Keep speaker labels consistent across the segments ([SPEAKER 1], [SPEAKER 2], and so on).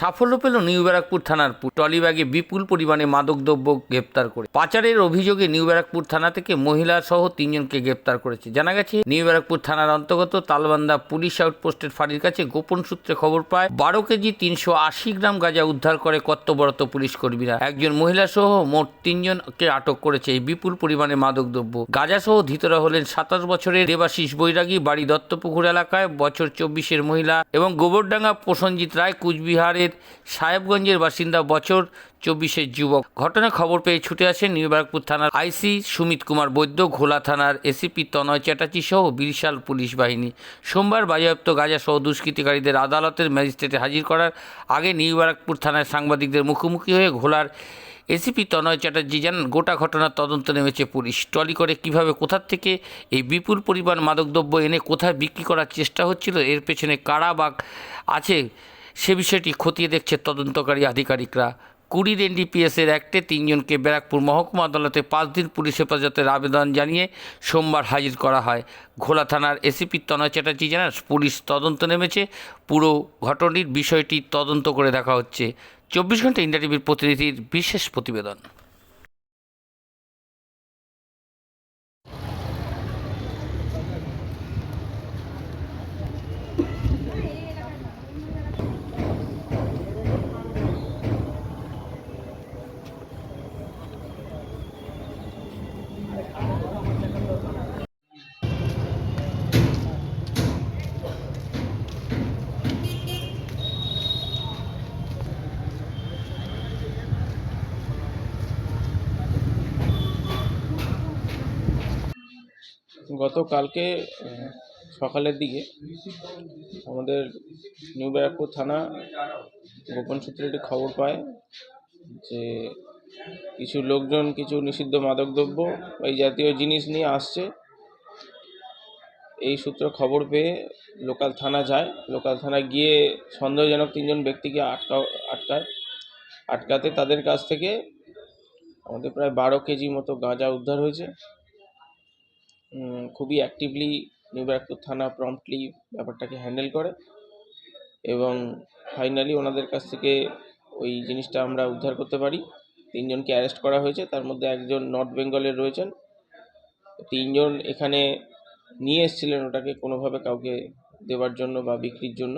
[SPEAKER 1] সাফল্য পেল নিউ ব্যারাকপুর থানার ট্রলিব্যাগে বিপুল পরিমাণে মাদকদ্রব্য গ্রেপ্তার করে। পাচারের অভিযোগে নিউ ব্যারাকপুর থানা থেকে মহিলা সহ তিনজনকে গ্রেপ্তার করেছে। জানা গেছে, নিউ ব্যারাকপুর থানার অন্তর্গত তালবান্দা পুলিশ আউটপোস্টের ফাঁড়ির কাছে গোপন সূত্রে খবর পায়, বারো কেজি তিনশো আশি গ্রাম গাঁজা উদ্ধার করে কর্তব্যরত পুলিশ কর্মীরা। একজন মহিলা সহ মোট তিনজনকে আটক করেছে এই বিপুল পরিমাণে মাদকদ্রব্য। গাঁজা সহ ধৃতরা হলেন সাতাশ বছরের দেবাশিস বৈরাগী, বাড়ি দত্তপুকুর এলাকায় বছর চব্বিশের মহিলা এবং গোবরডাঙ্গা প্রসঞ্জিৎ রায়, কুচবিহারের সাহেবগঞ্জের বাসিন্দা বছর চব্বিশের যুবক। ঘটনার খবর পেয়ে ছুটে আসেন নিউ ব্যারাকপুর থানার আইসি সুমিত কুমার বৈদ্য, ঘোলা থানার এসিপি তনয় চ্যাটার্জি সহ বিশাল পুলিশ বাহিনী। সোমবার বাজেয়াপ্ত গাঁজা সহ দুষ্কৃতিকারীদের আদালতের ম্যাজিস্ট্রেটে হাজির করার আগে নিউ ব্যারাকপুর থানার সাংবাদিকদের মুখোমুখি হয়ে ঘোলার এসিপি তনয় চ্যাটার্জি জানান, গোটা ঘটনার তদন্ত নেমেছে পুলিশ। ট্রলি করে কীভাবে, কোথার থেকে, এই বিপুল পরিমাণ মাদকদ্রব্য এনে কোথায় বিক্রি করার চেষ্টা হচ্ছিল, এর পেছনে কারা বা আছে সে বিষয়টি খতিয়ে দেখছে তদন্তকারী আধিকারিকরা। কুড়ির এনডিপিএসের অ্যাক্টে তিনজনকে ব্যারাকপুর মহকুমা আদালতে পাঁচ দিন পুলিশ হেফাজতের আবেদন জানিয়ে সোমবার হাজির করা হয়। ঘোলা থানার এসিপি তনয় চ্যাটার্জি জানান, পুলিশ তদন্ত নেমেছে। পুরো ঘটনার বিষয়টি তদন্ত করে দেখা হচ্ছে। চব্বিশ ঘণ্টা ইন্ডিয়া টিভির প্রতিনিধির বিশেষ প্রতিবেদন।
[SPEAKER 2] গতকালকে, সকালের দিকে আমাদের নিউ ব্যারাকপুর থানা গোপন সূত্রে একটি খবর পায় যে কিছু লোকজন, কিছু নিষিদ্ধ মাদকদ্রব্য বা এই জাতীয় জিনিস নিয়ে আসছে। এই সূত্রে খবর পেয়ে লোকাল থানা যায়। লোকাল থানা গিয়ে সন্দেহজনক তিনজন ব্যক্তিকে আটকা, আটকায়। আটকাতে তাদের কাছ থেকে আমাদের প্রায় বারো কেজি মতো গাঁজা উদ্ধার হয়েছে। খুবই অ্যাক্টিভলি নিউ ব্যারাকপুর থানা প্রম্পটলি ব্যাপারটাকে হ্যান্ডেল করে এবং ফাইনালি ওনাদের কাছ থেকে ওই জিনিসটা আমরা উদ্ধার করতে পারি। তিনজনকে অ্যারেস্ট করা হয়েছে, তার মধ্যে একজন নর্থ বেঙ্গলের রয়েছেন। তিনজন এখানে নিয়ে এসেছিলেন ওটাকে কোনোভাবে কাউকে দেওয়ার জন্য বা বিক্রির জন্য।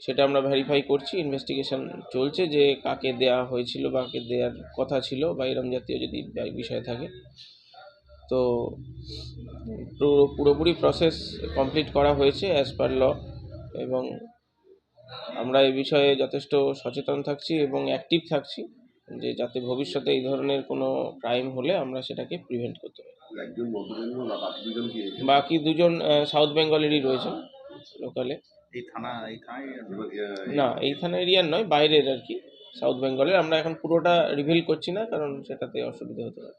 [SPEAKER 2] সেটা আমরা ভেরিফাই করছি ইনভেস্টিগেশন চলছে যে কাকে দেয়া হয়েছিল বা কাকে দেওয়ার কথা ছিল বা এরম জাতীয় যদি বিষয় থাকে। তো পুরো পুরোপুরি প্রসেস কমপ্লিট করা হয়েছে অ্যাজ পার ল এবং আমরা এই বিষয়ে যথেষ্ট সচেতন থাকছি এবং অ্যাক্টিভ থাকছি যে যাতে ভবিষ্যতে এই ধরনের কোনো ক্রাইম হলে আমরা সেটাকে প্রিভেন্ট করতে পারি।
[SPEAKER 3] বাকি দুজন কি
[SPEAKER 2] বাকি দুজন সাউথ বেঙ্গলেরই রয়েছেন লোকালে
[SPEAKER 3] এই থানা এই থানায়?
[SPEAKER 2] না এই থানা এরিয়ার নয় বাইরের আর কি সাউথ বেঙ্গলের আমরা এখন পুরোটা রিভিল করছি না কারণ সেটাতে অসুবিধা হতে পারে।